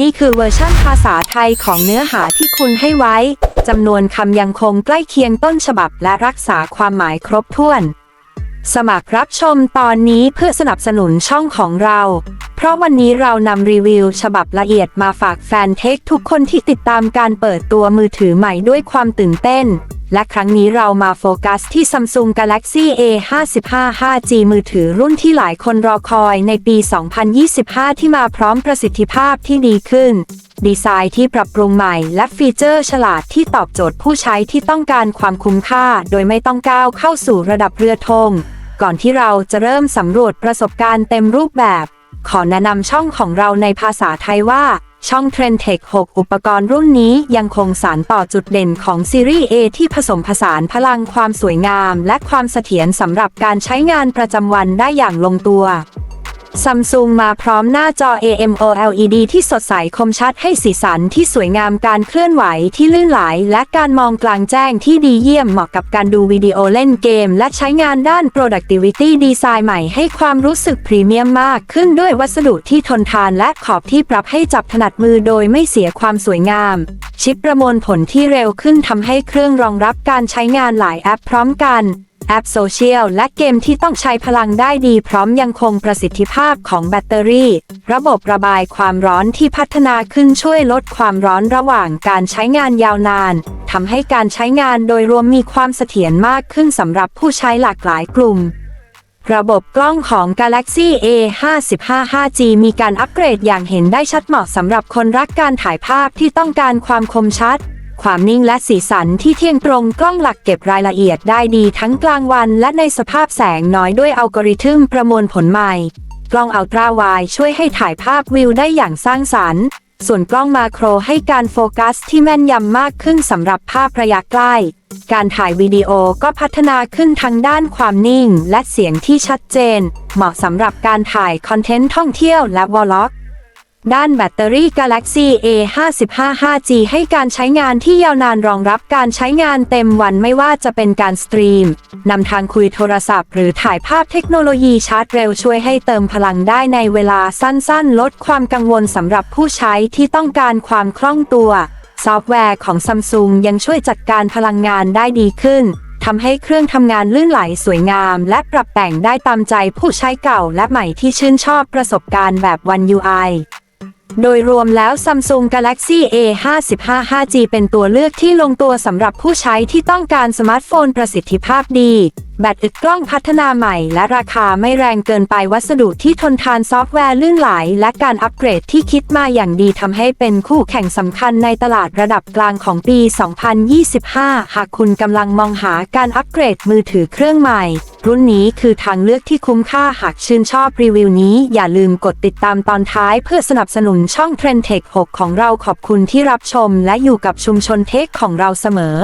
นี่คือเวอร์ชั่นภาษาไทยของเนื้อหาที่คุณให้ไว้ จำนวนคำยังคงใกล้เคียงต้นฉบับและรักษาความหมายครบถ้วน สมัครรับชมตอนนี้เพื่อสนับสนุนช่องของเรา เพราะวันนี้เรานำรีวิวฉบับละเอียดมาฝากแฟนเทคทุกคนที่ติดตามการเปิดตัวมือถือใหม่ด้วยความตื่นเต้น และครั้งนี้เรามาโฟกัสที่ Samsung Galaxy A55 5G มือถือรุ่นที่หลายคนรอคอยในปี 2025 ที่มาพร้อมประสิทธิภาพที่ดีขึ้น ดีไซน์ที่ปรับปรุงใหม่ และฟีเจอร์ฉลาดที่ตอบโจทย์ผู้ใช้ที่ต้องการความคุ้มค่า โดยไม่ต้องก้าวเข้าสู่ระดับเรือธงก่อนที่เราจะเริ่มสำรวจประสบการณ์เต็มรูปแบบ ขอแนะนำช่องของเราในภาษาไทยว่า ช่อง Trend Tech 6อุปกรณ์รุ่นนี้ยังคงสานต่อจุดเด่นของซีรีส์ A ที่ผสมผสานพลังความสวยงาม และความเสถียรสำหรับการใช้งานประจำวันได้อย่างลงตัว ซัมซุงมาพร้อมหน้าจอ AMOLED ที่สดใสคมชัดให้สีสันที่สวยงามการเคลื่อนไหวที่ลื่นไหล และการมองกลางแจ้งที่ดีเยี่ยมเหมาะกับการดูวิดีโอเล่นเกม และใช้งานด้าน productivity design ใหม่ให้ความรู้สึกพรีเมียมมากขึ้นด้วยวัสดุที่ทนทานและขอบที่ปรับให้จับถนัดมือโดยไม่เสียความสวยงาม ชิปประมวลผลที่เร็วขึ้นทำให้เครื่องรองรับการใช้งานหลายแอปพร้อมกัน แอปโซเชียลและเกมที่ต้องใช้พลังได้ดีพร้อมยังคงประสิทธิภาพของแบตเตอรี่ ระบบระบายความร้อนที่พัฒนาขึ้นช่วยลดความร้อนระหว่างการใช้งานยาวนานทำให้การใช้งานโดยรวมมีความเสถียรมากขึ้นสำหรับผู้ใช้หลากหลายกลุ่ม ระบบกล้องของ Galaxy A55 5G มีการอัปเกรดอย่างเห็นได้ชัดเหมาะสำหรับคนรักการถ่ายภาพที่ต้องการความคมชัด ความนิ่งและสีสันที่เที่ยงตรงกล้องหลักเก็บรายละเอียดได้ดีทั้งกลางวันและในสภาพแสงน้อยด้วยอัลกอริทึมประมวลผลใหม่ กล้องอัลตราไวช่วยให้ถ่ายภาพวิวได้อย่างสร้างสรรค์ส่วนกล้องมาโครให้การโฟกัสที่แม่นยำมากขึ้นสำหรับภาพระยะใกล้ การถ่ายวิดีโอก็พัฒนาขึ้นทั้งด้านความนิ่งและเสียงที่ชัดเจน เหมาะสำหรับการถ่ายคอนเทนต์ท่องเที่ยวและวอลล็อก ด้านแบตเตอรี่ Galaxy A55 5G ให้การใช้งานที่ยาวนานรองรับการใช้งานเต็มวันไม่ว่าจะเป็นการสตรีม นำทางคุยโทรศัพท์ หรือถ่ายภาพเทคโนโลยีชาร์จเร็วช่วยให้เติมพลังได้ในเวลาสั้นๆ ลดความกังวลสำหรับผู้ใช้ที่ต้องการความคล่องตัว ซอฟต์แวร์ของ Samsung ยังช่วยจัดการพลังงานได้ดีขึ้นทำให้เครื่องทำงานลื่นไหลสวยงาม และปรับแต่งได้ตามใจผู้ใช้เก่าและใหม่ที่ชื่นชอบประสบการณ์แบบ One UI โดยรวมแล้ว Samsung Galaxy A55 5G เป็นตัวเลือกที่ลงตัวสำหรับผู้ใช้ที่ต้องการสมาร์ทโฟนประสิทธิภาพดีแบตอึดกล้องพัฒนาใหม่ และราคาไม่แรงเกินไปวัสดุที่ทนทานซอฟต์แวร์ลื่นไหล และการอัปเกรดที่คิดมาอย่างดีทำให้เป็นคู่แข่งสำคัญในตลาดระดับกลางของปี 2025 หากคุณกำลังมองหาการอัปเกรดมือถือเครื่องใหม่ รุ่นนี้คือทางเลือกที่คุ้มค่าหากชื่นชอบรีวิวนี้ อย่าลืมกดติดตามตอนท้ายเพื่อสนับสนุนช่อง Trend Tech 6 ของเราขอบคุณที่รับชม และอยู่กับชุมชนเทคของเราเสมอ